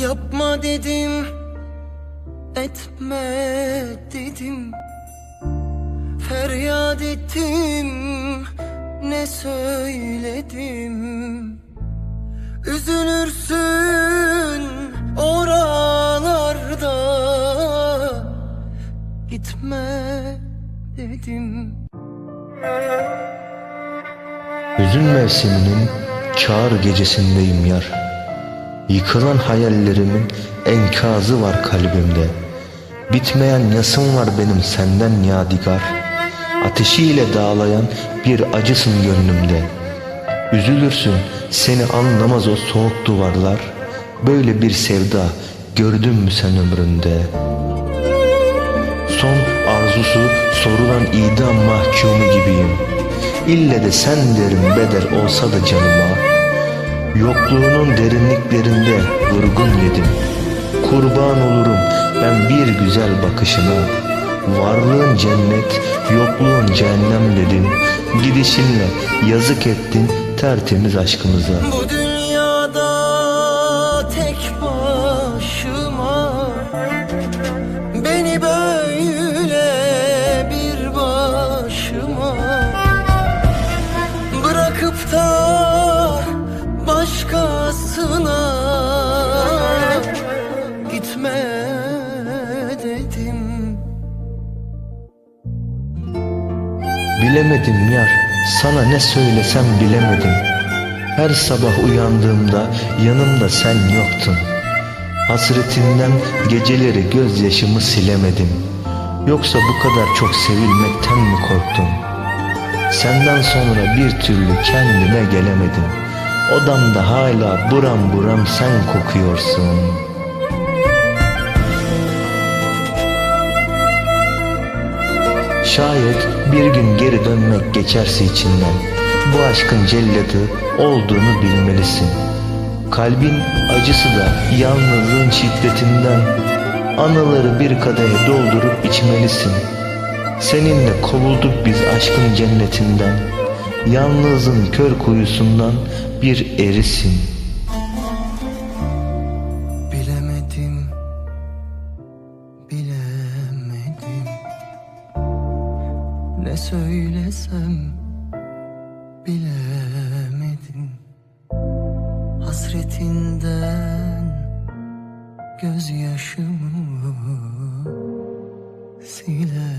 Yapma dedim Etme dedim. Feryat ettim Ne söyledim? Üzülürsün oralarda. Gitme dedim. Hüzün mevsiminin çağır gecesindeyim yar Yıkılan hayallerimin enkazı var kalbimde. Bitmeyen yasım var benim senden yadigar. Ateşiyle dağlayan bir acısın gönlümde. Üzülürsün seni anlamaz o soğuk duvarlar. Böyle bir sevda gördün mü sen ömründe? Son arzusu sorulan idam mahkumu gibiyim. İlle de sen derim beder olsa da canıma Yokluğunun derinliklerinde vurgun yedim. Kurban olurum ben bir güzel bakışına. Varlığın cennet, yokluğun cehennem dedim. Gidişinle yazık ettin tertemiz aşkımıza başkasına Gitme dedim. Bilemedim yar sana ne söylesem bilemedim. Her sabah uyandığımda yanımda sen yoktun. Hasretinden geceleri gözyaşımı silemedim. Yoksa bu kadar çok sevilmekten mi korktun? Senden sonra bir türlü kendime gelemedim Odamda hala buram buram sen kokuyorsun. Şayet bir gün geri dönmek geçerse içinden Bu aşkın celladı olduğunu bilmelisin. Kalbin acısı da yalnızlığın şiddetinden Anıları bir kadehe doldurup içmelisin. Seninle kovulduk biz aşkın cennetinden Yalnızın kör kuyusundan bir erisin. Bilemedim, bilemedim. Ne söylesem bilemedim. Hasretinden gözyaşımı siler.